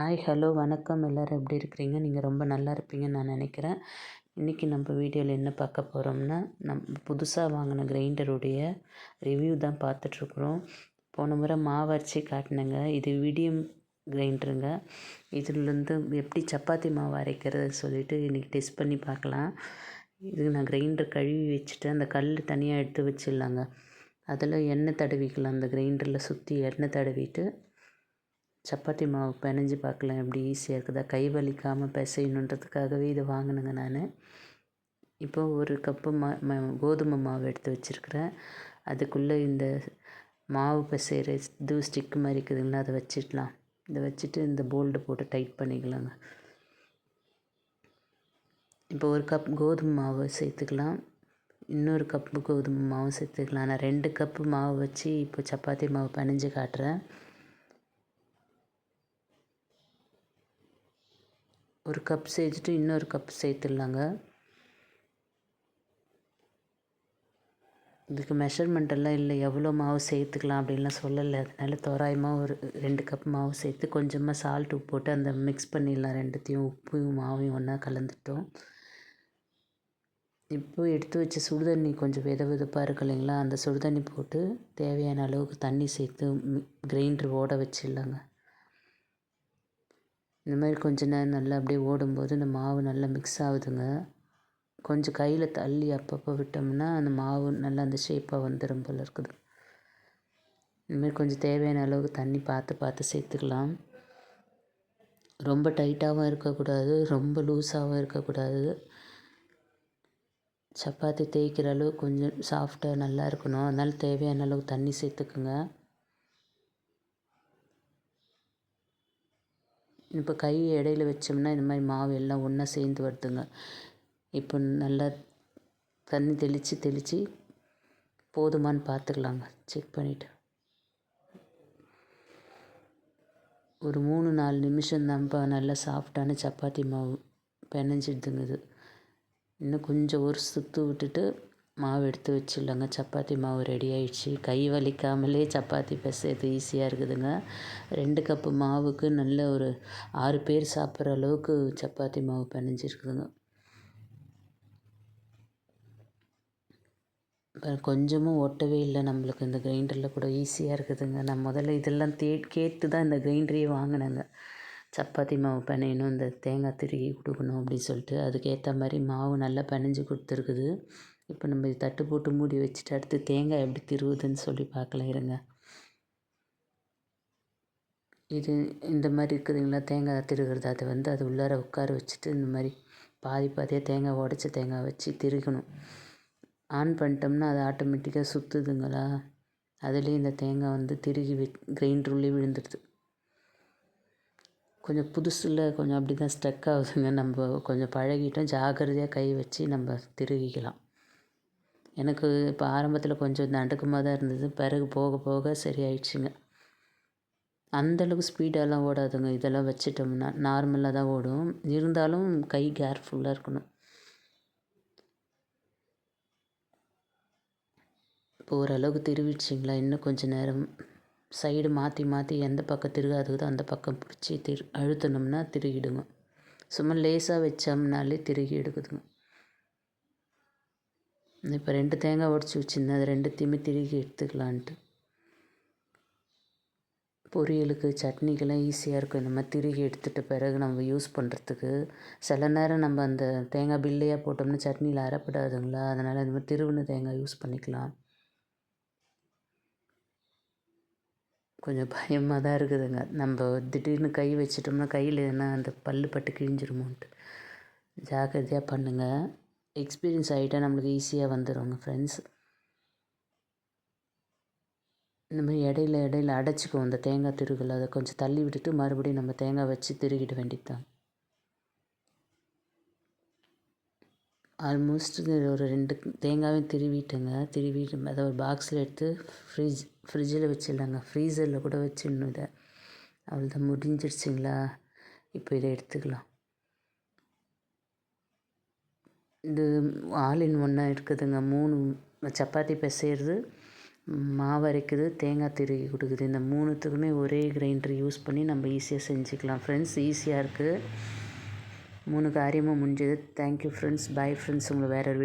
Hi hello வணக்கம். எல்லோரும் எப்படி இருக்கிறீங்க? நீங்கள் ரொம்ப நல்லா இருப்பீங்கன்னு நான் நினைக்கிறேன். இன்றைக்கி நம்ம வீடியோவில் என்ன பார்க்க போகிறோம்னா நம் புதுசாக வாங்கின கிரைண்டருடைய ரிவ்யூ தான் பார்த்துட்ருக்குறோம். போன முறை மாவு அரைச்சி காட்டினேங்க. இது விடியம் கிரைண்டருங்க. இதுலேருந்து எப்படி சப்பாத்தி மாவு அரைக்கிறது சொல்லிட்டு இன்றைக்கி டெஸ்ட் பண்ணி பார்க்கலாம். இது நான் கிரைண்டர் கழுவி வச்சுட்டு அந்த கல் தனியாக எடுத்து வச்சிடலாங்க. அதில் எண்ணெய் தடவிக்கலாம். அந்த கிரைண்டரில் சுற்றி எண்ணெய் தடவிட்டு சப்பாத்தி மாவு பிணைஞ்சி பார்க்கலாம் எப்படி ஈஸியாக இருக்குதா? கை வலிக்காமல் பிசையணுன்றதுக்காகவே இதை வாங்கினேங்க நான். இப்போ ஒரு கப்பு மா ம கோதுமை மாவு எடுத்து வச்சுருக்கிறேன். அதுக்குள்ளே இந்த மாவு பிசைகிற இது ஸ்டிக்கு மாதிரி இருக்குதுங்களா அதை வச்சிடலாம். இதை வச்சுட்டு இந்த போல்டு போட்டு டைட் பண்ணிக்கலாங்க. இப்போ ஒரு கப் கோதுமை மாவு சேர்த்துக்கலாம். இன்னொரு கப்பு கோதுமை மாவு சேர்த்துக்கலாம். நான் ரெண்டு கப்பு மாவு வச்சு இப்போ சப்பாத்தி மாவு பிணைஞ்சு காட்டுறேன். ஒரு கப் சேர்த்துட்டு இன்னொரு கப் சேர்த்துடலாங்க. இதுக்கு மெஷர்மெண்ட் எல்லாம் இல்லை. எவ்வளோ மாவு சேர்த்துக்கலாம் அப்படின்லாம் சொல்லலை. அதனால தோராயமாக ஒரு ரெண்டு கப் மாவு சேர்த்து கொஞ்சமாக சால்ட் உப்பு போட்டு அந்த மிக்ஸ் பண்ணிடலாம் ரெண்டுத்தையும். உப்பையும் மாவையும் ஒன்றா கலந்துட்டோம். இப்போ எடுத்து வச்ச சுடுதண்ணி கொஞ்சம் வித விதப்பாக இருக்கு இல்லைங்களா? அந்த சுடுதண்ணி போட்டு தேவையான அளவுக்கு தண்ணி சேர்த்து கிரைண்டர் ஓட வச்சிடலாங்க. இந்த மாதிரி கொஞ்ச நேரம் நல்லா அப்படியே ஓடும்போது இந்த மாவு நல்லா மிக்ஸ் ஆகுதுங்க. கொஞ்சம் கையில் தள்ளி அப்பப்போ விட்டோம்னா அந்த மாவு நல்லா அந்த ஷேப்பாக வந்துடும் போல் இருக்குது. இந்தமாதிரி கொஞ்சம் தேவையான அளவுக்கு தண்ணி பார்த்து பார்த்து சேர்த்துக்கலாம். ரொம்ப டைட்டாகவும் இருக்கக்கூடாது ரொம்ப லூஸாகவும் இருக்கக்கூடாது. சப்பாத்தி தேய்க்கிற அளவு கொஞ்சம் சாஃப்டாக நல்லா இருக்கணும். அதனால் தேவையான அளவு தண்ணி சேர்த்துக்குங்க. இப்போ கை இடையில வச்சோம்னா இந்த மாதிரி மாவு எல்லாம் ஒன்றா சேர்ந்து வருதுங்க. இப்போ நல்லா தண்ணி தெளித்து தெளித்து போதுமான்னு பார்த்துக்கலாங்க. செக் பண்ணிவிட்டு ஒரு மூணு நாலு நிமிஷம் தான்ப்பா நல்லா சாஃப்டான சப்பாத்தி மாவு பிணைஞ்சிடுதுங்க இது. இன்னும் கொஞ்சம் ஒரு சுற்று விட்டுட்டு மாவு எடுத்து வச்சுடலாங்க. சப்பாத்தி மாவு ரெடி ஆயிடுச்சு. கை வலிக்காமலே சப்பாத்தி பிசைறது ஈஸியாக இருக்குதுங்க. ரெண்டு கப்பு மாவுக்கு நல்ல ஒரு ஆறு பேர் சாப்பிட்ற அளவுக்கு சப்பாத்தி மாவு பிணைஞ்சிருக்குதுங்க இப்போ கொஞ்சமும் ஒட்டவே இல்லை நம்மளுக்கு. இந்த கிரைண்டரில் கூட ஈஸியாக இருக்குதுங்க. நான் முதல்ல இதெல்லாம் தே கேட்டு தான் இந்த கிரைண்டரையே வாங்கினேங்க. சப்பாத்தி மாவு பிணையணும் இந்த தேங்காய் திருகி கொடுக்கணும் அப்படின்னு சொல்லிட்டு. அதுக்கேற்ற மாதிரி மாவு நல்லா பிணைஞ்சி கொடுத்துருக்குது. இப்போ நம்ம தட்டு போட்டு மூடி வச்சுட்டு அடுத்து தேங்காய் எப்படி திருவுதுன்னு சொல்லி பார்க்கலாம் இருங்க. இது இந்த மாதிரி இருக்குதுங்களா? தேங்காய் திருகிறது அதை வந்து அது உள்ளார உட்கார வச்சுட்டு இந்த மாதிரி பாதி பாதியாக தேங்காய் உடச்ச தேங்காய் வச்சு திருகணும். ஆன் பண்ணிட்டோம்னா அது ஆட்டோமேட்டிக்காக சுற்றுதுங்களா அதுலேயும் இந்த தேங்காய் வந்து திருகி வி கிரைண்டருள்ளே விழுந்துடுது. கொஞ்சம் புதுசில் கொஞ்சம் அப்படி தான் ஸ்டக் ஆகுதுங்க. நம்ம கொஞ்சம் பழகிட்டோம். ஜாக்கிரதையாக கை வச்சு நம்ம திருகிக்கலாம். எனக்கு இப்போ ஆரம்பத்தில் கொஞ்சம் நடுக்கமாக தான் இருந்தது. பிறகு போக போக சரியாயிடுச்சுங்க. அந்தளவுக்கு ஸ்பீடாலாம் ஓடாதுங்க. இதெல்லாம் வச்சிட்டோம்னா நார்மலாக தான் ஓடும். இருந்தாலும் கை கேர்ஃபுல்லாக இருக்கணும். இப்போ ஓரளவுக்கு திருவிடுச்சிங்களா? இன்னும் கொஞ்சம் நேரம். சைடு மாற்றி மாற்றி எந்த பக்கம் திருகாதுக்குதோ அந்த பக்கம் பிடிச்சி திரு அழுத்தணும்னா திருகிடுங்க. சும்மா லேசாக வச்சோம்னாலே திருகி எடுக்குதுங்க. இப்போ ரெண்டு தேங்காய் உடச்சி வச்சுருந்தேன். அது ரெண்டுத்தையுமே திருகி எடுத்துக்கலான்ட்டு. பொரியலுக்கு சட்னிக்கெல்லாம் ஈஸியாக இருக்கும். இந்த மாதிரி திருகி எடுத்துகிட்ட பிறகு நம்ம யூஸ் பண்ணுறதுக்கு சில நேரம் நம்ம அந்த தேங்காய் பில்லையாக போட்டோம்னா சட்னியில் அரைப்படாதுங்களா? அதனால் இந்த மாதிரி திருவின தேங்காய் யூஸ் பண்ணிக்கலாம். கொஞ்சம் பயமாக தான் இருக்குதுங்க. நம்ம திடீர்னு கை வச்சிட்டோம்னா கையில் எதுனா அந்த பல்லு பட்டு கிழிஞ்சிருமோன்ட்டு. ஜாக்கிரதையாக பண்ணுங்கள் எக்ஸ்பீரியன்ஸ் ஆகிட்டால் நம்மளுக்கு ஈஸியாக வந்துடுங்க ஃப்ரெண்ட்ஸ் இந்த மாதிரி இடையில இடையில அடைச்சிக்கும் அந்த தேங்காய் திருகல். அதை கொஞ்சம் தள்ளி விட்டுட்டு மறுபடியும் நம்ம தேங்காய் வச்சு திருகிட வேண்டியதுதான். ஆல்மோஸ்ட் ஒரு ரெண்டு தேங்காயும் திருவிட்டேங்க. திருவிட்டு அதை ஒரு பாக்ஸில் எடுத்து ஃப்ரிட்ஜ் ஃப்ரிட்ஜில் வச்சிடலாங்க. ஃப்ரீசரில் கூட வச்சிடணும் இதை. அவ்வளோதான் முடிஞ்சிடுச்சிங்களா? இப்போ இதை எடுத்துக்கலாம். இது ஆல் இன் ஒன்னாக இருக்குதுங்க. மூணு சப்பாத்தி பிசையிறது மாவு அரைக்குது தேங்காய் திருகி கொடுக்குது. இந்த மூணுத்துக்குமே ஒரே கிரைண்டர் யூஸ் பண்ணி நம்ம ஈஸியாக செஞ்சுக்கலாம். ஃப்ரெண்ட்ஸ் ஈஸியாக இருக்குது மூணு காரியமும் முடிஞ்சது. தேங்க்யூ ஃப்ரெண்ட்ஸ் பை ஃப்ரெண்ட்ஸ் உங்களை வேறு ஒரு